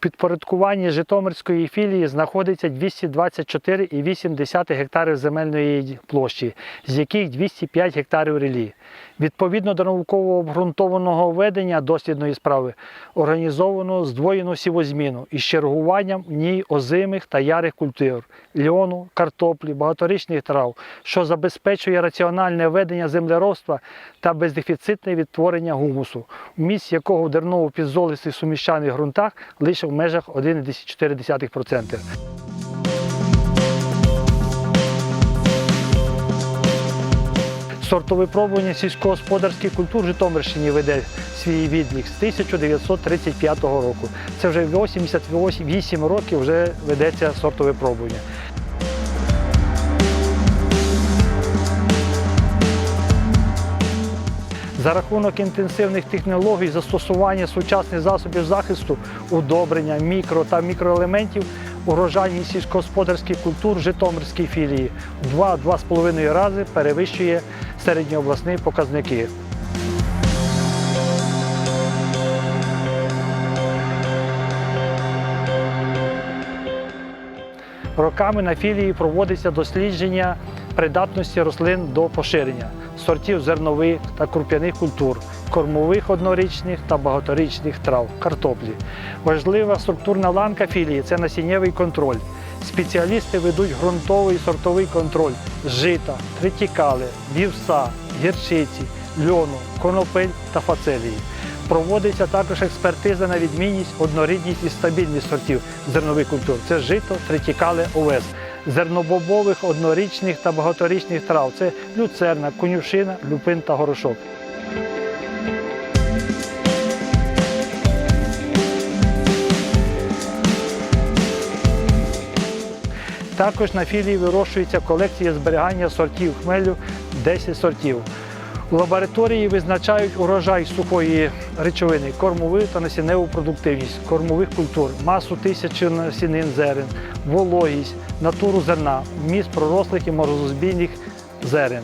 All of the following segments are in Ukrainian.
підпорядкуванні Житомирської філії знаходиться 224,8 гектарів земельної площі, з яких 205 гектарів релі. Відповідно до науково обґрунтованого ведення дослідної справи організовано здвоєну сівозміну із чергуванням в ній озимих та ярих культур, льону, картоплі, багаторічних трав, що забезпечує раціональне ведення землеробства та бездефіцитне відтворення гумусу, вміст якого в дерново-підзолистих суміщаних ґрунтах лише в межах 1,4%. Сортове пробування сільськогосподарських культур Житомирщині веде свій відлік з 1935 року. Це вже 88 років вже ведеться сортовипробування. За рахунок інтенсивних технологій, застосування сучасних засобів захисту, удобрення, мікро та мікроелементів, урожайність сільськогосподарських культур Житомирській філії в 2-2,5 рази перевищує середньообласні показники. Роками на філії проводиться дослідження придатності рослин до поширення, сортів зернових та круп'яних культур, кормових однорічних та багаторічних трав, картоплі. Важлива структурна ланка філії це насіннєвий контроль. Спеціалісти ведуть ґрунтовий сортовий контроль жита, тритікали, вівса, гірчиці, льону, конопель та фацелії. Проводиться також експертиза на відмінність, однорідність і стабільність сортів зернових культур. Це жито, тритікали, овес. Зернобобових, однорічних та багаторічних трав. Це люцерна, конюшина, люпин та горошок. Також на філії вирощується колекція зберігання сортів хмелю 10 сортів. Лабораторії визначають урожай сухої речовини, кормову та насінневу продуктивність кормових культур, масу тисячі насінин зерен, вологість, натуру зерна, вміст пророслих і морозозбійних зерен.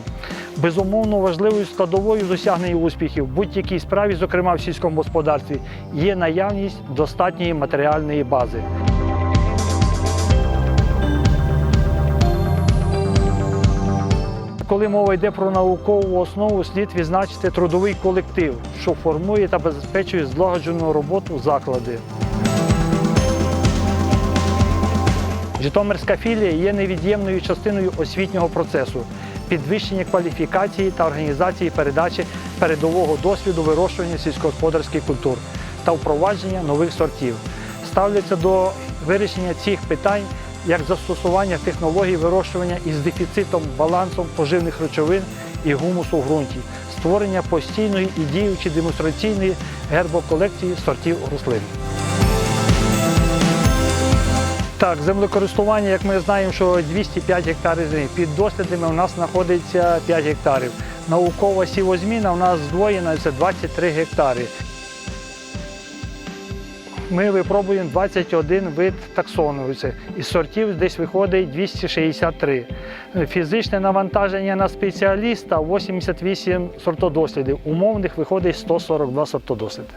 Безумовно, важливою складовою досягнення успіхів в будь-якій справі, зокрема в сільському господарстві, є наявність достатньої матеріальної бази. Коли мова йде про наукову основу, слід відзначити трудовий колектив, що формує та забезпечує злагоджену роботу заклади. Житомирська філія є невід'ємною частиною освітнього процесу, підвищення кваліфікації та організації передачі передового досвіду вирощування сільськогосподарських культур та впровадження нових сортів. Ставляться до вирішення цих питань як застосування технологій вирощування із дефіцитом балансом поживних речовин і гумусу в ґрунті, створення постійної і діючої демонстраційної гербоколекції сортів рослин. Так, землекористування, як ми знаємо, що 205 гектарів землі. Під дослідами у нас знаходиться 5 гектарів. Наукова сівозміна у нас здвоєна, це 23 гектари. Ми випробуємо 21 вид таксонової. Із сортів десь виходить 263. Фізичне навантаження на спеціаліста 88 сортодослідів. Умовних виходить 142 сортодосліди.